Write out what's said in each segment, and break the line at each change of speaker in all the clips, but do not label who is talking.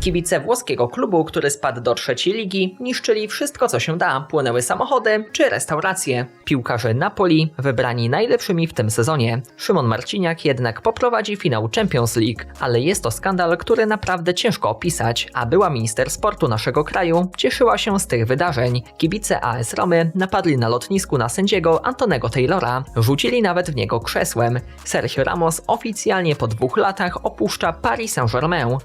Kibice włoskiego klubu, który spadł do trzeciej ligi, niszczyli wszystko co się da, płynęły samochody czy restauracje. Piłkarze Napoli wybrani najlepszymi w tym sezonie. Szymon Marciniak jednak poprowadzi finał Champions League, ale jest to skandal, który naprawdę ciężko opisać, a była minister sportu naszego kraju cieszyła się z tych wydarzeń. Kibice AS Romy napadli na lotnisku na sędziego Antonego Taylora, rzucili nawet w niego krzesłem. Sergio Ramos oficjalnie po dwóch latach opuszcza Paris Saint-Germain.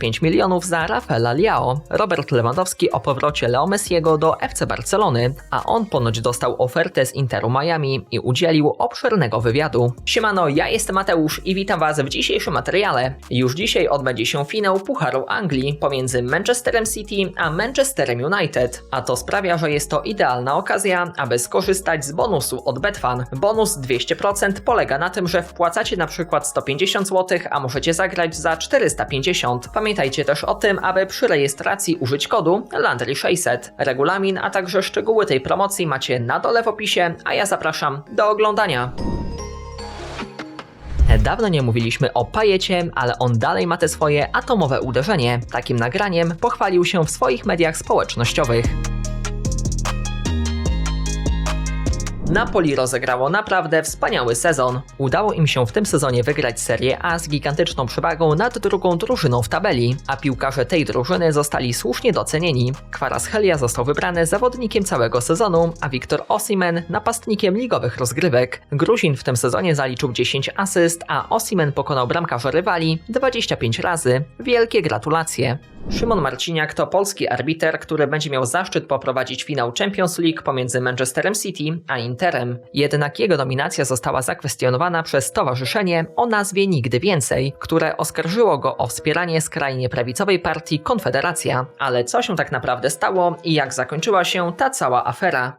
175 milionów za Rafaela Liao. Robert Lewandowski o powrocie Leo Messiego do FC Barcelony, a on ponoć dostał ofertę z Interu Miami i udzielił obszernego wywiadu. Siemano, ja jestem Mateusz i witam Was w dzisiejszym materiale. Już dzisiaj odbędzie się finał Pucharu Anglii pomiędzy Manchesterem City a Manchesterem United, a to sprawia, że jest to idealna okazja, aby skorzystać z bonusu od Betfan. Bonus 200% polega na tym, że wpłacacie na przykład 150 zł, a możecie zagrać za 450. Pamiętajcie też o tym, aby przy rejestracji użyć kodu Landry600. Regulamin, a także szczegóły tej promocji macie na dole w opisie, a ja zapraszam do oglądania. Dawno nie mówiliśmy o Pajecie, ale on dalej ma te swoje atomowe uderzenie. Takim nagraniem pochwalił się w swoich mediach społecznościowych. Napoli rozegrało naprawdę wspaniały sezon. Udało im się w tym sezonie wygrać Serię A z gigantyczną przewagą nad drugą drużyną w tabeli, a piłkarze tej drużyny zostali słusznie docenieni. Kvaratskhelia został wybrany zawodnikiem całego sezonu, a Viktor Osimen napastnikiem ligowych rozgrywek. Gruzin w tym sezonie zaliczył 10 asyst, a Osimen pokonał bramkarza rywali 25 razy. Wielkie gratulacje. Szymon Marciniak to polski arbiter, który będzie miał zaszczyt poprowadzić finał Champions League pomiędzy Manchesterem City a Interem. Jednak jego nominacja została zakwestionowana przez stowarzyszenie o nazwie Nigdy Więcej, które oskarżyło go o wspieranie skrajnie prawicowej partii Konfederacja. Ale co się tak naprawdę stało i jak zakończyła się ta cała afera?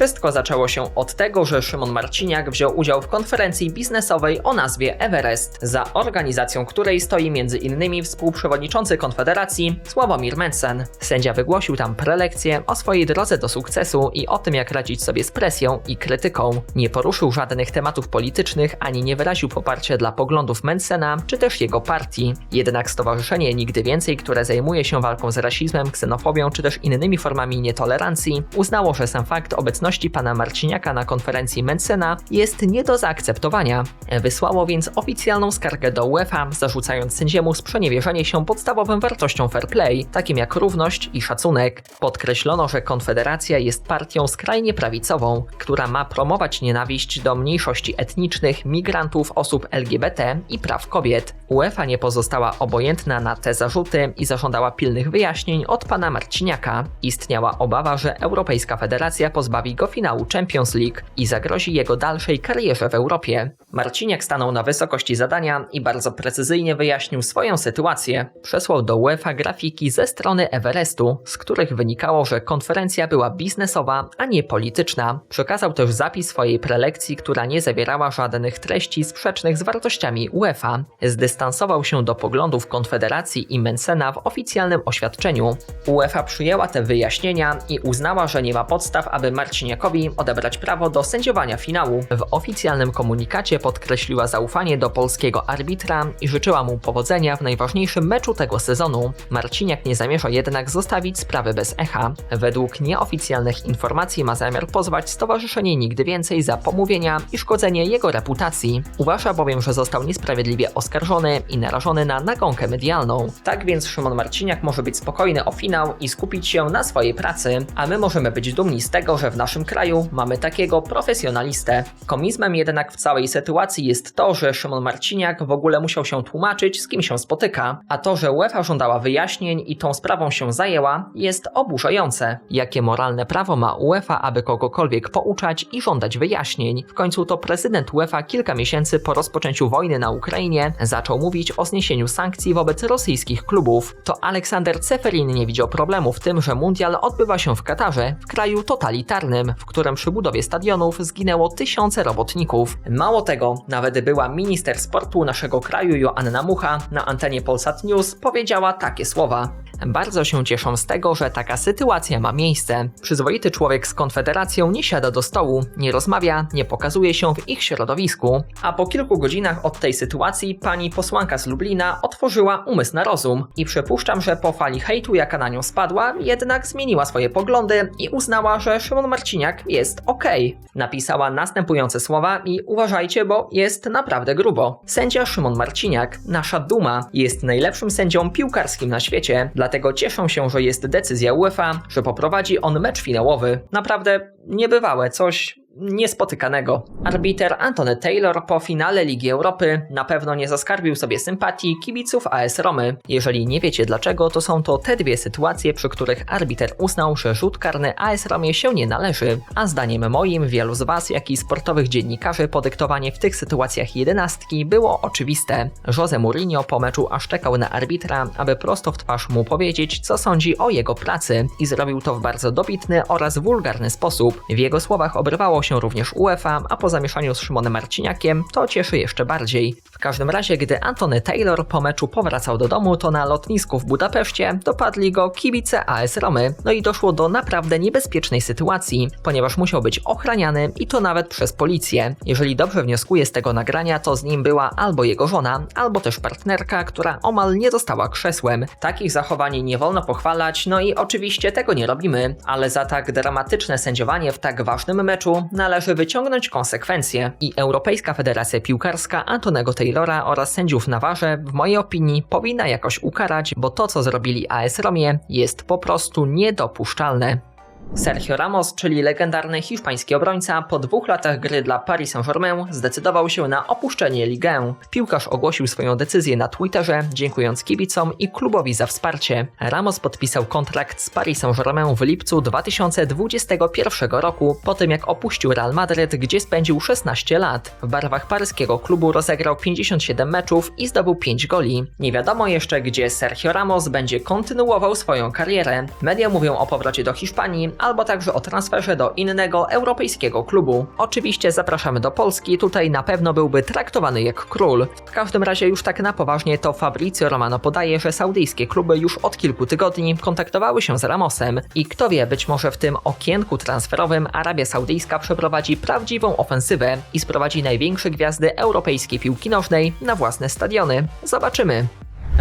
Wszystko zaczęło się od tego, że Szymon Marciniak wziął udział w konferencji biznesowej o nazwie Everest, za organizacją której stoi m.in. współprzewodniczący Konfederacji Sławomir Mencen. Sędzia wygłosił tam prelekcję o swojej drodze do sukcesu i o tym, jak radzić sobie z presją i krytyką. Nie poruszył żadnych tematów politycznych ani nie wyraził poparcia dla poglądów Mencena czy też jego partii. Jednak stowarzyszenie Nigdy Więcej, które zajmuje się walką z rasizmem, ksenofobią czy też innymi formami nietolerancji, uznało, że sam fakt obecności pana Marciniaka na konferencji Mencena jest nie do zaakceptowania. Wysłało więc oficjalną skargę do UEFA, zarzucając sędziemu sprzeniewierzenie się podstawowym wartościom fair play, takim jak równość i szacunek. Podkreślono, że Konfederacja jest partią skrajnie prawicową, która ma promować nienawiść do mniejszości etnicznych, migrantów, osób LGBT i praw kobiet. UEFA nie pozostała obojętna na te zarzuty i zażądała pilnych wyjaśnień od pana Marciniaka. Istniała obawa, że Europejska Federacja pozbawi go finału Champions League i zagrozi jego dalszej karierze w Europie. Marciniak stanął na wysokości zadania i bardzo precyzyjnie wyjaśnił swoją sytuację. Przesłał do UEFA grafiki ze strony Everestu, z których wynikało, że konferencja była biznesowa, a nie polityczna. Przekazał też zapis swojej prelekcji, która nie zawierała żadnych treści sprzecznych z wartościami UEFA. Zdystansował się do poglądów Konfederacji i Mencena w oficjalnym oświadczeniu. UEFA przyjęła te wyjaśnienia i uznała, że nie ma podstaw, aby Marciniakowi odebrać prawo do sędziowania finału. W oficjalnym komunikacie podkreśliła zaufanie do polskiego arbitra i życzyła mu powodzenia w najważniejszym meczu tego sezonu. Marciniak nie zamierza jednak zostawić sprawy bez echa. Według nieoficjalnych informacji ma zamiar pozwać stowarzyszenie Nigdy Więcej za pomówienia i szkodzenie jego reputacji. Uważa bowiem, że został niesprawiedliwie oskarżony i narażony na nagonkę medialną. Tak więc Szymon Marciniak może być spokojny o finał i skupić się na swojej pracy, a my możemy być dumni z tego, że w naszym kraju mamy takiego profesjonalistę. Komizmem jednak w całej sytuacji jest to, że Szymon Marciniak w ogóle musiał się tłumaczyć, z kim się spotyka, a to, że UEFA żądała wyjaśnień i tą sprawą się zajęła, jest oburzające. Jakie moralne prawo ma UEFA, aby kogokolwiek pouczać i żądać wyjaśnień? W końcu to prezydent UEFA kilka miesięcy po rozpoczęciu wojny na Ukrainie zaczął mówić o zniesieniu sankcji wobec rosyjskich klubów. To Aleksander Ceferin nie widział problemu w tym, że mundial odbywa się w Katarze, w kraju totalitarnym, w którym przy budowie stadionów zginęło tysiące robotników. Mało tego, nawet była minister sportu naszego kraju Joanna Mucha na antenie Polsat News powiedziała takie słowa. Bardzo się cieszą z tego, że taka sytuacja ma miejsce. Przyzwoity człowiek z Konfederacją nie siada do stołu, nie rozmawia, nie pokazuje się w ich środowisku. A po kilku godzinach od tej sytuacji pani posłanka z Lublina otworzyła umysł na rozum i przypuszczam, że po fali hejtu, jaka na nią spadła, jednak zmieniła swoje poglądy i uznała, że Szymon Marciniak jest okej. Napisała następujące słowa i uważajcie, bo jest naprawdę grubo. Sędzia Szymon Marciniak, nasza duma, jest najlepszym sędzią piłkarskim na świecie, dlatego cieszę się, że jest decyzja UEFA, że poprowadzi on mecz finałowy. Naprawdę niebywałe, coś niespotykanego. Arbiter Antony Taylor po finale Ligi Europy na pewno nie zaskarbił sobie sympatii kibiców AS Romy. Jeżeli nie wiecie dlaczego, to są to te dwie sytuacje, przy których arbiter uznał, że rzut karny AS Romie się nie należy, a zdaniem moim, wielu z Was, jak i sportowych dziennikarzy podyktowanie w tych sytuacjach jedenastki było oczywiste. Jose Mourinho po meczu aż czekał na arbitra, aby prosto w twarz mu powiedzieć, co sądzi o jego pracy i zrobił to w bardzo dobitny oraz wulgarny sposób. W jego słowach obrywało się również UEFA, a po zamieszaniu z Szymonem Marciniakiem to cieszy jeszcze bardziej. Każdym razie, gdy Antony Taylor po meczu powracał do domu, to na lotnisku w Budapeszcie dopadli go kibice AS Romy, no i doszło do naprawdę niebezpiecznej sytuacji, ponieważ musiał być ochraniany i to nawet przez policję. Jeżeli dobrze wnioskuję z tego nagrania, to z nim była albo jego żona, albo też partnerka, która omal nie została krzesłem. Takich zachowań nie wolno pochwalać, no i oczywiście tego nie robimy, ale za tak dramatyczne sędziowanie w tak ważnym meczu należy wyciągnąć konsekwencje i Europejska Federacja Piłkarska Antonego Taylora oraz sędziów na w mojej opinii, powinna jakoś ukarać, bo to co zrobili AS Romie jest po prostu niedopuszczalne. Sergio Ramos, czyli legendarny hiszpański obrońca, po dwóch latach gry dla Paris Saint-Germain zdecydował się na opuszczenie ligę. Piłkarz ogłosił swoją decyzję na Twitterze, dziękując kibicom i klubowi za wsparcie. Ramos podpisał kontrakt z Paris Saint-Germain w lipcu 2021 roku, po tym jak opuścił Real Madryt, gdzie spędził 16 lat. W barwach paryskiego klubu rozegrał 57 meczów i zdobył 5 goli. Nie wiadomo jeszcze, gdzie Sergio Ramos będzie kontynuował swoją karierę. Media mówią o powrocie do Hiszpanii, albo także o transferze do innego europejskiego klubu. Oczywiście zapraszamy do Polski, tutaj na pewno byłby traktowany jak król. W każdym razie już tak na poważnie to Fabrizio Romano podaje, że saudyjskie kluby już od kilku tygodni kontaktowały się z Ramosem i kto wie, być może w tym okienku transferowym Arabia Saudyjska przeprowadzi prawdziwą ofensywę i sprowadzi największe gwiazdy europejskiej piłki nożnej na własne stadiony. Zobaczymy.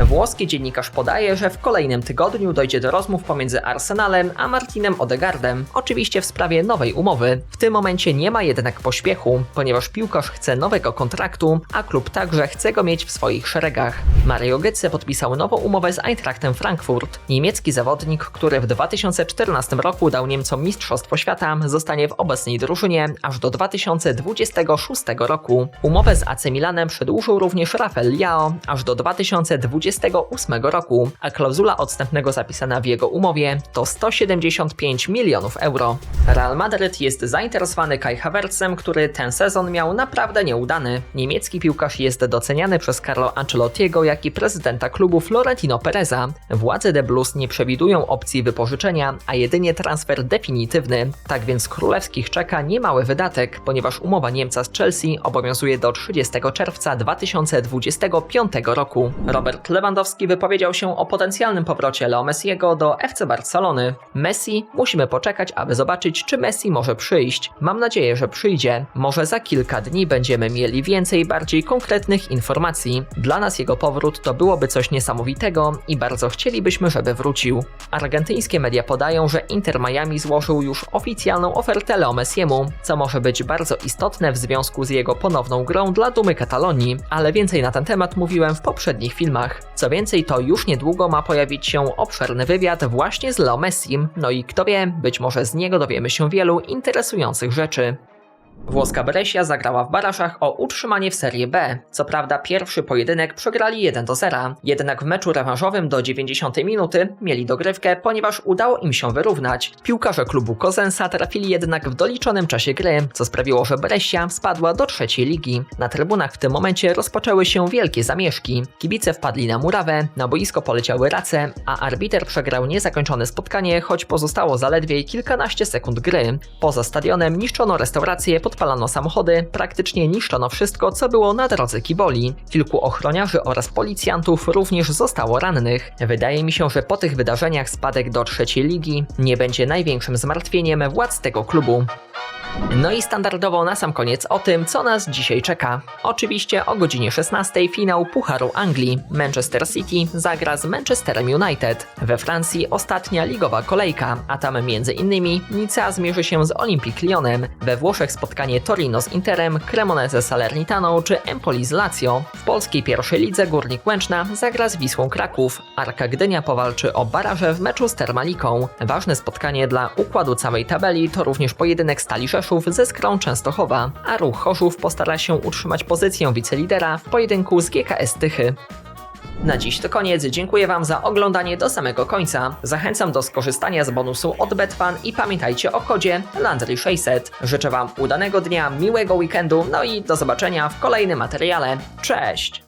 Włoski dziennikarz podaje, że w kolejnym tygodniu dojdzie do rozmów pomiędzy Arsenalem a Martinem Odegardem, oczywiście w sprawie nowej umowy. W tym momencie nie ma jednak pośpiechu, ponieważ piłkarz chce nowego kontraktu, a klub także chce go mieć w swoich szeregach. Mario Götze podpisał nową umowę z Eintrachtem Frankfurt. Niemiecki zawodnik, który w 2014 roku dał Niemcom Mistrzostwo Świata, zostanie w obecnej drużynie aż do 2026 roku. Umowę z AC Milanem przedłużył również Rafael Leao aż do 2020 2028 roku, a klauzula odstępnego zapisana w jego umowie to 175 milionów euro. Real Madryt jest zainteresowany Kai Havertzem, który ten sezon miał naprawdę nieudany. Niemiecki piłkarz jest doceniany przez Carlo Ancelottiego, jak i prezydenta klubu Florentino Pereza. Władze The Blues nie przewidują opcji wypożyczenia, a jedynie transfer definitywny. Tak więc królewskich czeka niemały wydatek, ponieważ umowa Niemca z Chelsea obowiązuje do 30 czerwca 2025 roku. Robert Lewandowski wypowiedział się o potencjalnym powrocie Leo Messiego do FC Barcelony. Messi musimy poczekać, aby zobaczyć, czy Messi może przyjść. Mam nadzieję, że przyjdzie. Może za kilka dni będziemy mieli więcej, bardziej konkretnych informacji. Dla nas jego powrót to byłoby coś niesamowitego i bardzo chcielibyśmy, żeby wrócił. Argentyńskie media podają, że Inter Miami złożył już oficjalną ofertę Leo Messiemu, co może być bardzo istotne w związku z jego ponowną grą dla dumy Katalonii, ale więcej na ten temat mówiłem w poprzednich filmach. Co więcej, to już niedługo ma pojawić się obszerny wywiad właśnie z Leo Messim, no i kto wie, być może z niego dowiemy się wielu interesujących rzeczy. Włoska Brescia zagrała w barażach o utrzymanie w Serie B. Co prawda pierwszy pojedynek przegrali 1 do 0, jednak w meczu rewanżowym do 90 minuty mieli dogrywkę, ponieważ udało im się wyrównać. Piłkarze klubu Kozensa trafili jednak w doliczonym czasie gry, co sprawiło, że Brescia spadła do trzeciej ligi. Na trybunach w tym momencie rozpoczęły się wielkie zamieszki. Kibice wpadli na murawę, na boisko poleciały race, a arbiter przegrał niezakończone spotkanie, choć pozostało zaledwie kilkanaście sekund gry. Poza stadionem niszczono restaurację podpalano samochody, praktycznie niszczono wszystko, co było na drodze kiboli. Kilku ochroniarzy oraz policjantów również zostało rannych. Wydaje mi się, że po tych wydarzeniach spadek do trzeciej ligi nie będzie największym zmartwieniem władz tego klubu. No i standardowo na sam koniec o tym, co nas dzisiaj czeka. Oczywiście o godzinie 16 finał Pucharu Anglii. Manchester City zagra z Manchesterem United. We Francji ostatnia ligowa kolejka, a tam m.in. Nicea zmierzy się z Olympique Lyonem. We Włoszech spotkanie Torino z Interem, Cremonese z Salernitaną czy Empoli z Lazio. W polskiej pierwszej lidze Górnik Łęczna zagra z Wisłą Kraków. Arka Gdynia powalczy o baraże w meczu z Termaliką. Ważne spotkanie dla układu całej tabeli to również pojedynek Stali ze Skrą Częstochowa, a Ruch Chorzów postara się utrzymać pozycję wicelidera w pojedynku z GKS Tychy. Na dziś to koniec. Dziękuję Wam za oglądanie do samego końca. Zachęcam do skorzystania z bonusu od Betfan i pamiętajcie o kodzie Landry600. Życzę Wam udanego dnia, miłego weekendu, no i do zobaczenia w kolejnym materiale. Cześć!